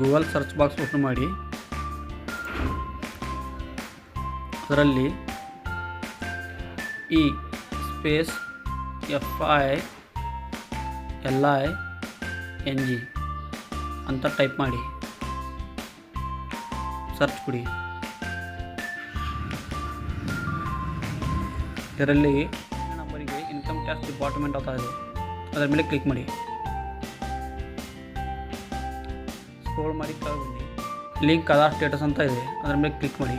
Google search box open ಮಾಡಿ. ಅದರಲ್ಲಿ E space F I L I N G ಅಂತ type ಮಾಡಿ. Search ಕೊಡಿ. ಇದರಲ್ಲಿ ನಂಬರಿಗೆ ಇನ್ಕಮ್ ಟ್ಯಾಕ್ಸ್ ಡಿಪಾರ್ಟ್ಮೆಂಟ್ ಅಂತ ಇದೆ. ಅದರ ಮೇಲೆ ಕ್ಲಿಕ್ ಮಾಡಿ. ಸ್ಕ್ರೋಲ್ ಮಾಡಿ ಕೆಳಗೆ ಲಿಂಕ್ ಆಧಾರ್ ಸ್ಟೇಟಸ್ ಅಂತ ಇದೆ. ಅದರ ಮೇಲೆ ಕ್ಲಿಕ್ ಮಾಡಿ.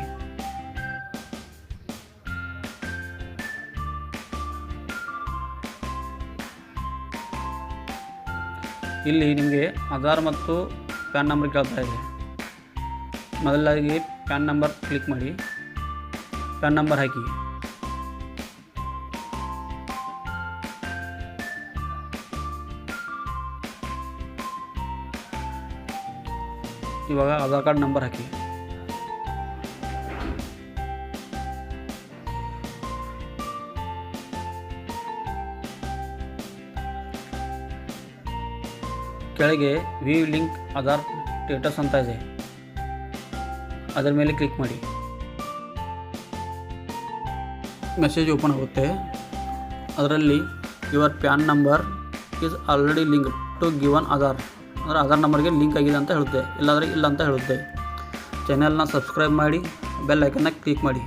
ಇಲ್ಲಿ ನಿಮಗೆ ಆಧಾರ್ ಮತ್ತು ಪ್ಯಾನ್ ನಂಬರ್ ಕೇಳ್ತಾ ಇದೆ. ಮೊದಲಾಗಿ ಪ್ಯಾನ್ ನಂಬರ್ ಕ್ಲಿಕ್ ಮಾಡಿ. ಪ್ಯಾನ್ ನಂಬರ್ ಹಾಕಿ. ಇವಾಗ ಆಧಾರ್ ಕಾರ್ಡ್ ನಂಬರ್ ಹಾಕಿ ಕೆಳಗೆ ವಿ ಲಿಂಕ್ ಆಧಾರ್ ಸ್ಟೇಟಸ್ ಅಂತ ಇದೆ. ಅದರ ಮೇಲೆ ಕ್ಲಿಕ್ ಮಾಡಿ. ಮೆಸೇಜ್ ಓಪನ್ ಆಗುತ್ತೆ. ಅದರಲ್ಲಿ your PAN number is already link to given Aadhaar ಅಂದರೆ ಆಧಾರ್ ನಂಬರ್ಗೆ ಲಿಂಕ್ ಆಗಿದೆ ಅಂತ ಹೇಳುತ್ತೆ. ಇಲ್ಲಾಂದರೆ ಇಲ್ಲ ಅಂತ ಹೇಳುತ್ತೆ. ಚಾನೆಲ್ನ ಸಬ್ಸ್ಕ್ರೈಬ್ ಮಾಡಿ ಬೆಲ್ ಐಕನ್ನ ಕ್ಲಿಕ್ ಮಾಡಿ.